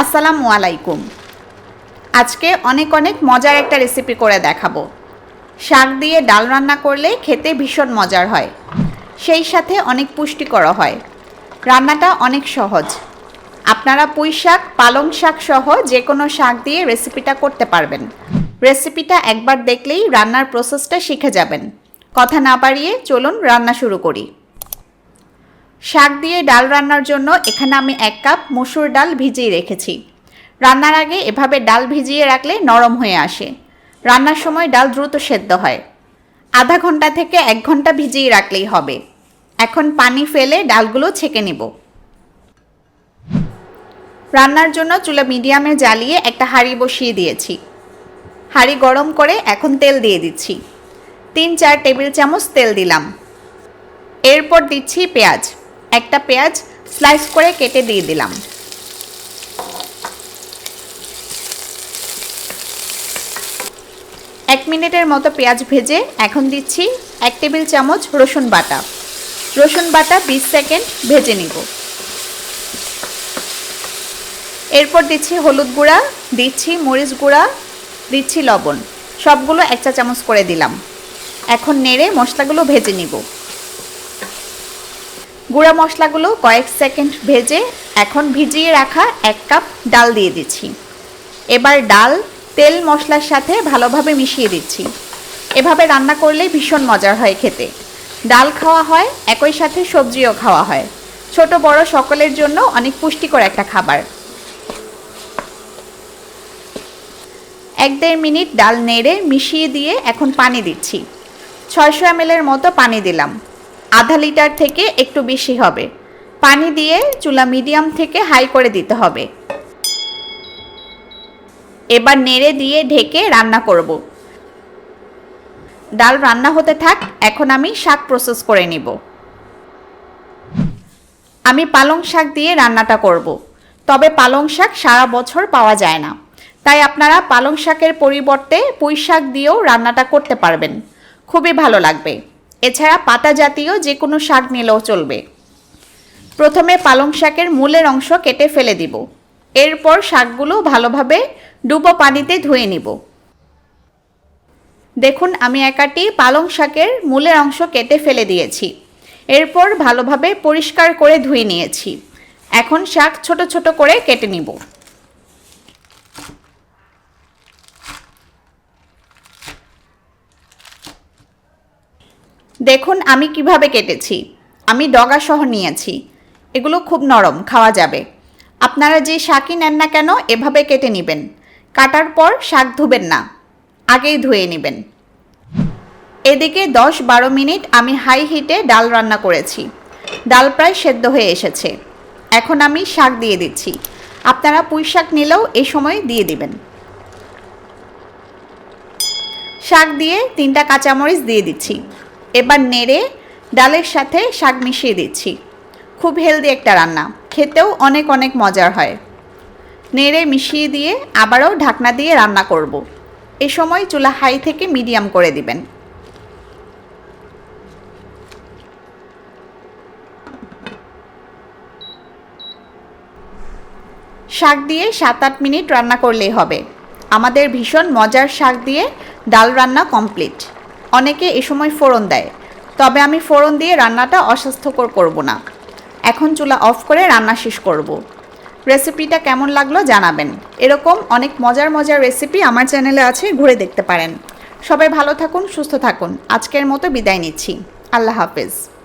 আসসালামু আলাইকুম। আজকে অনেক অনেক মজার একটা রেসিপি করে দেখাবো। শাক দিয়ে ডাল রান্না করলে খেতে ভীষণ মজার হয়। সেই সাথে অনেক পুষ্টিকর হয়। রান্নাটা অনেক সহজ। আপনারা পুঁই শাক, পালং শাক সহ যে কোনো শাক দিয়ে রেসিপিটা করতে পারবেন। রেসিপিটা একবার দেখলেই রান্নার প্রসেসটা শিখে যাবেন। কথা না বাড়িয়ে চলুন রান্না শুরু করি। শাক দিয়ে ডাল রান্নার জন্য এখানে আমি এক কাপ মসুর ডাল ভিজিয়ে রেখেছি। রান্নার আগে এভাবে ডাল ভিজিয়ে রাখলে নরম হয়ে আসে। রান্নার সময় ডাল দ্রুত সেদ্ধ হয়। আধা ঘণ্টা থেকে এক ঘণ্টা ভিজিয়ে রাখলেই হবে। এখন পানি ফেলে ডালগুলো ছেঁকে নেব। রান্নার জন্য চুলা মিডিয়ামে জ্বালিয়ে একটা হাঁড়ি বসিয়ে দিয়েছি। হাঁড়ি গরম করে এখন তেল দিয়ে দিচ্ছি। তিন চার টেবিল চামচ তেল দিলাম। এরপর দিচ্ছি পেঁয়াজ। একটা পেঁয়াজ স্লাইস করে কেটে দিয়ে দিলাম। এক মিনিটের মতো পেঁয়াজ ভেজে এখন দিচ্ছি এক টেবিল চামচ রসুন বাটা। রসুন বাটা বিশ সেকেন্ড ভেজে নিব। এরপর দিচ্ছি হলুদ গুঁড়া, দিচ্ছি মরিচ গুঁড়া, দিচ্ছি লবণ। সবগুলো এক চা চামচ করে দিলাম। এখন নেড়ে মশলাগুলো ভেজে নিব। গুঁড়া মশলাগুলো কয়েক সেকেন্ড ভেজে এখন ভিজিয়ে রাখা এক কাপ ডাল দিয়ে দিচ্ছি। এবার ডাল, তেল মশলার সাথে ভালোভাবে মিশিয়ে দিচ্ছি। এভাবে রান্না করলে ভীষণ মজার হয় খেতে। ডাল খাওয়া হয়, একই সাথে সবজিও খাওয়া হয়। ছোট বড় সকলের জন্য অনেক পুষ্টিকর একটা খাবার। এক দেড় মিনিট ডাল নেড়ে মিশিয়ে দিয়ে এখন পানি দিচ্ছি। ছয়শো এর মতো পানি দিলাম। আধা লিটার থেকে একটু বেশি হবে। পানি দিয়ে চুলা মিডিয়াম থেকে হাই করে দিতে হবে। এবার নেড়ে দিয়ে ঢেকে রান্না করব। ডাল রান্না হতে থাক, এখন আমি শাক প্রসেস করে নিব। আমি পালং শাক দিয়ে রান্নাটা করব। তবে পালং শাক সারা বছর পাওয়া যায় না। তাই আপনারা পালং শাকের পরিবর্তে পুঁই শাক দিয়েও রান্নাটা করতে পারবেন। খুবই ভালো লাগবে। এছাড়া পাতা জাতীয় যে কোনো শাক নিলেও চলবে। প্রথমে পালং শাকের মূলের অংশ কেটে ফেলে দিব। এরপর শাকগুলো ভালোভাবে ডুবো পানিতে ধুয়ে নিব। দেখুন, আমি একাটি পালং শাকের মূলের অংশ কেটে ফেলে দিয়েছি। এরপর ভালোভাবে পরিষ্কার করে ধুয়ে নিয়েছি। এখন শাক ছোট ছোট করে কেটে নিব। দেখুন আমি কীভাবে কেটেছি। আমি ডগা সহ নিয়েছি। এগুলো খুব নরম, খাওয়া যাবে। আপনারা যে শাকই নেন না কেন, এভাবে কেটে নেবেন। কাটার পর শাক ধুবেন না। আগেই ধুয়ে নেবেন। এদিকে দশ বারো মিনিট আমি হাই হিটে ডাল রান্না করেছি। ডাল প্রায় সেদ্ধ হয়ে এসেছে। এখন আমি শাক দিয়ে দিচ্ছি। আপনারা পুঁই শাক নিলেও এই সময় দিয়ে দিবেন। শাক দিয়ে তিনটা কাঁচামরিচ দিয়ে দিচ্ছি। এবার নেড়ে ডালের সাথে শাক মিশিয়ে দিচ্ছি। খুব হেলদি একটা রান্না। খেতেও অনেক অনেক মজার হয়। নেড়ে মিশিয়ে দিয়ে আবারও ঢাকনা দিয়ে রান্না করব। এ সময় চুলা হাই থেকে মিডিয়াম করে দিবেন। শাক দিয়ে সাত আট মিনিট রান্না করলেই হবে। আমাদের ভীষণ মজার শাক দিয়ে ডাল রান্না কমপ্লিট। অনেকে এ সময় ফোড়ন দেয়। তবে আমি ফোড়ন দিয়ে রান্নাটা অস্বাস্থ্যকর করব না। এখন চুলা অফ করে রান্না শেষ করব। রেসিপিটা কেমন লাগল জানাবেন। এরকম অনেক মজার মজার রেসিপি আমার চ্যানেলে আছে, ঘুরে দেখতে পারেন। সবাই ভালো থাকুন, সুস্থ থাকুন। আজকের মতো বিদায় নিচ্ছি। আল্লাহ হাফেজ।